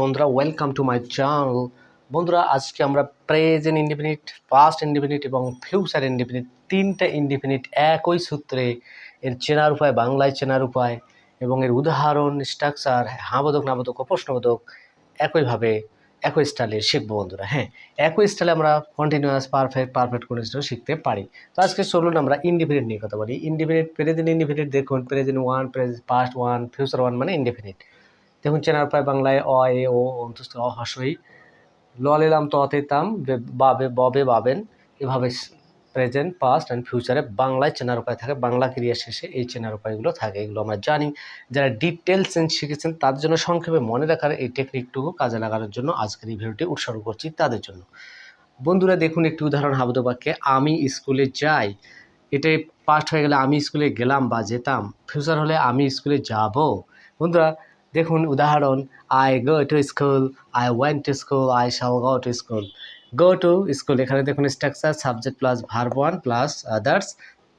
বন্ধুরা welcome to my channel বন্ধুরা, আজকে আমরা প্রেজেন্ট ইন্ডিপেন্ডেন্ট পাস্ট ইন্ডিপেন্ডেন্ট এবং ফিউচার ইন্ডিপেন্ডেন্ট তিনটা ইন্ডিপেন্ডেন্ট একই সূত্রে এর চেনার উপায়, বাংলায় চেনার উপায় এবং এর উদাহরণ স্ট্রাকচার হাঁবোধক নাবোধক ও প্রশ্নবোধক একইভাবে, একই স্টাইলে শিখব বন্ধুরা হ্যাঁ? একই স্টাইলে আমরা কন্টিনিউয়াস পারফেক্ট পারফেক্ট কন্টিনিউয়াস শিখতে পারি। তো আজকে চলুন আমরা ইন্ডিপেন্ডেন্ট নিয়ে কথা বলি। ইন্ডিপেন্ডেন্ট প্রেজেন্ট ইন্ডিপেন্ডেন্ট দেখুন present one present past one future one মানে ইন্ডিপেন্ডেন্ট দেখুন, চেনার প্রায় বাংলায় অ, এ, ও, অন্তস্থ, অ, হসই। ল লেলাম ততে তাম বাবে, ববে, বাবেন। এভাবে প্রেজেন্ট পাস্ট অ্যান্ড ফিউচারে বাংলায় চেনার উপায় থাকে, বাংলা ক্রিয়া শেষে এই চেনার উপায়গুলো থাকে, এগুলো আমরা জানি। যারা ডিটেলস শিখেছেন তাদের জন্য সংক্ষেপে মনে রাখার এই টেকনিকটুকু কাজে লাগানোর জন্য আজকের এই ভিডিওটি উৎসর্গ করছি তাদের জন্য। বন্ধুরা, দেখুন একটি উদাহরণ হাবুদ বাক্যে, আমি স্কুলে যাই। এটাই পাস্ট হয়ে গেলে, আমি স্কুলে গেলাম বা যেতাম। ফিউচার হলে, আমি স্কুলে যাব। বন্ধুরা দেখুন, উদাহরণ I go to school I went to school I shall go to school go to school এখানে দেখুন structure subject plus verb one plus others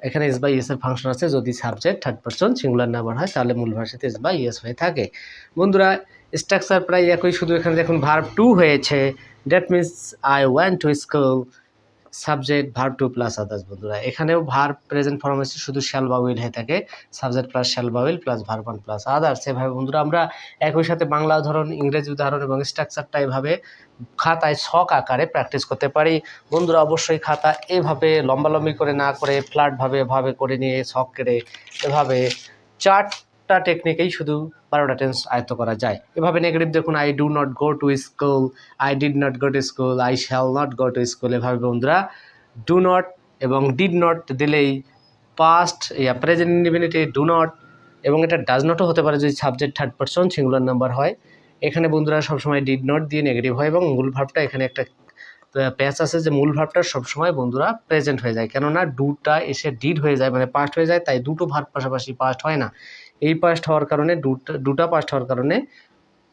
এখানে এস বাই এর ফাংশন আছে, যদি subject third person singular number হয়, তাহলে মূল ভাষাতে এস বাই এস হয়ে থাকে। বন্ধুরা স্ট্রাকচার প্রায় একই, শুধু এখানে দেখুন ভার্ব টু হয়েছে। That means I went to school subject verb two plus others বন্ধুরা। এখানেও ভার্ব প্রেজেন্ট ফর্ম আছে শুধু শ্যাল বা উইল হয়ে থাকে। সাবজেক্ট প্লাস শ্যাল বা will plus verb one plus others এভাবে বন্ধুরা আমরা একই সাথে বাংলা উদাহরণ, ইংরেজি উদাহরণ এবং স্ট্রাকচারটা এভাবে খাতায় ছক আকারে প্র্যাকটিস করতে পারি। বন্ধুরা, অবশ্যই খাতা এভাবে লম্বালম্বি করে না করে ফ্ল্যাটভাবে এভাবে করে নিয়ে ছক কেটে এভাবে চারটা টেকনিকেই শুধু বারোটা টেন্স আয়ত্ত করা যায়। এভাবে নেগেটিভ দেখুন I do not go to school I did not go to school I shall not go to school এভাবে বন্ধুরা ডু নট এবং ডিড নট দিলেই পাস্ট ইয়া প্রেজেন্ট ইন্ডিপেন্ডেন্টে ডু নট এবং এটা ডাজ নটও হতে পারে যদি subject third person singular number হয়। এখানে বন্ধুরা সবসময় ডিড নট দিয়ে নেগেটিভ হয় এবং মূল ভাবটা এখানে একটা প্যাচ আছে যে মূল ভাবটা সবসময় বন্ধুরা প্রেজেন্ট হয়ে যায়। কেননা ডুটা এসে ডিড হয়ে যায় মানে পাস্ট হয়ে যায়, তাই দুটো ভাব পাশাপাশি পাস্ট হয় না। এই পাস্ট হওয়ার কারণে, দুটা দুটা পাস্ট হওয়ার কারণে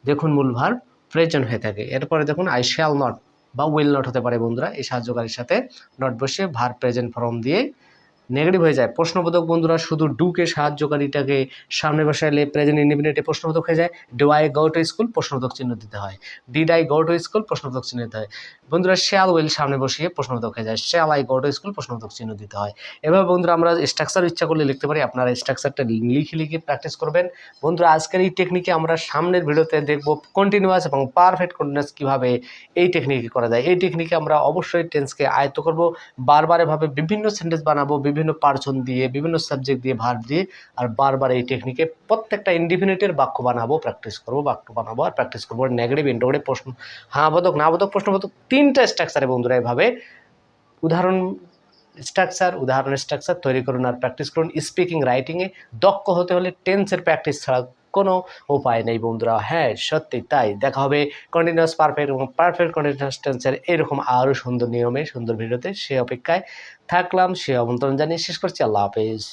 দেখুন মূল ভার প্রয়োজন হয়ে থাকে। এরপরে দেখুন আই শ্যাল নট বা উইল নট হতে পারে বন্ধুরা, এই সাহায্যকারীর সাথে নট বসে ভার প্রেজেন্ট ফর্ম দিয়ে নেগেটিভ হয়ে যায়। প্রশ্নবোধক বন্ধুরা, শুধু ডুকে সাহায্যকারীটাকে সামনে বসাইলে প্রেজেন্ট ইন্ডিপেন্ডেন্টে প্রশ্নবোধক হয়ে যায়। Do I go to school প্রশ্নবোধক চিহ্ন দিতে হয়। Did I go to school প্রশ্নবোধক চিহ্ন দিতে হয়। বন্ধুরা শ্যাল ওয়েল সামনে বসিয়ে প্রশ্নবোধক হয়ে যায়। Shall I go to school প্রশ্নবোধক চিহ্ন দিতে হয়। এভাবে বন্ধুরা, আমরা স্ট্রাকচার ইচ্ছা করলে লিখতে পারি। আপনারা স্ট্রাকচারটা লিখে লিখে প্র্যাকটিস করবেন। বন্ধুরা, আজকের এই টেকনিকে আমরা সামনের ভিডিওতে দেখব কন্টিনিউয়াস এবং পারফেক্ট কন্টিনিউয়াস কীভাবে এই টেকনিকে করা যায়। এই টেকনিকে আমরা অবশ্যই টেন্সকে আয়ত্ত করব। বারবার এভাবে বিভিন্ন সেন্টেন্স বানাবো বিভিন্ন পার্সন দিয়ে, বিভিন্ন সাবজেক্ট দিয়ে ভার দিয়ে, আর বারবার এই টেকনিকে প্রত্যেকটা ইন্ডিফিনিটের বাক্য বানাবো প্র্যাকটিস করব, বাক্য বানাবো, আর প্র্যাকটিস করব। নেগেটিভ ইন্টোগেটিভ প্রশ্ন হ্যাঁ বোধক না বোধক প্রশ্নবোধক তিনটা স্ট্রাকচারে বন্ধুরা এভাবে। উদাহরণ স্ট্রাকচার উদাহরণ স্ট্রাকচার তৈরি করুন আর প্র্যাকটিস করুন। স্পিকিং রাইটিংয়ে দক্ষ হতে হলে টেন্সের প্র্যাকটিস ছাড়া কোনো উপায় নেই বন্ধুরা। হ্যাঁ সত্যি তাই। দেখা হবে কন্টিনিউয়াস পারফেক্ট এবং পারফেক্ট কন্টিনিউয়াস টেন্সের এরকম আরও সুন্দর নিয়মে, সুন্দর ভিডিওতে সে অপেক্ষায় থাকলাম। সে আমন্ত্রণ জানিয়ে শেষ করছি। আল্লাহ হাফেজ।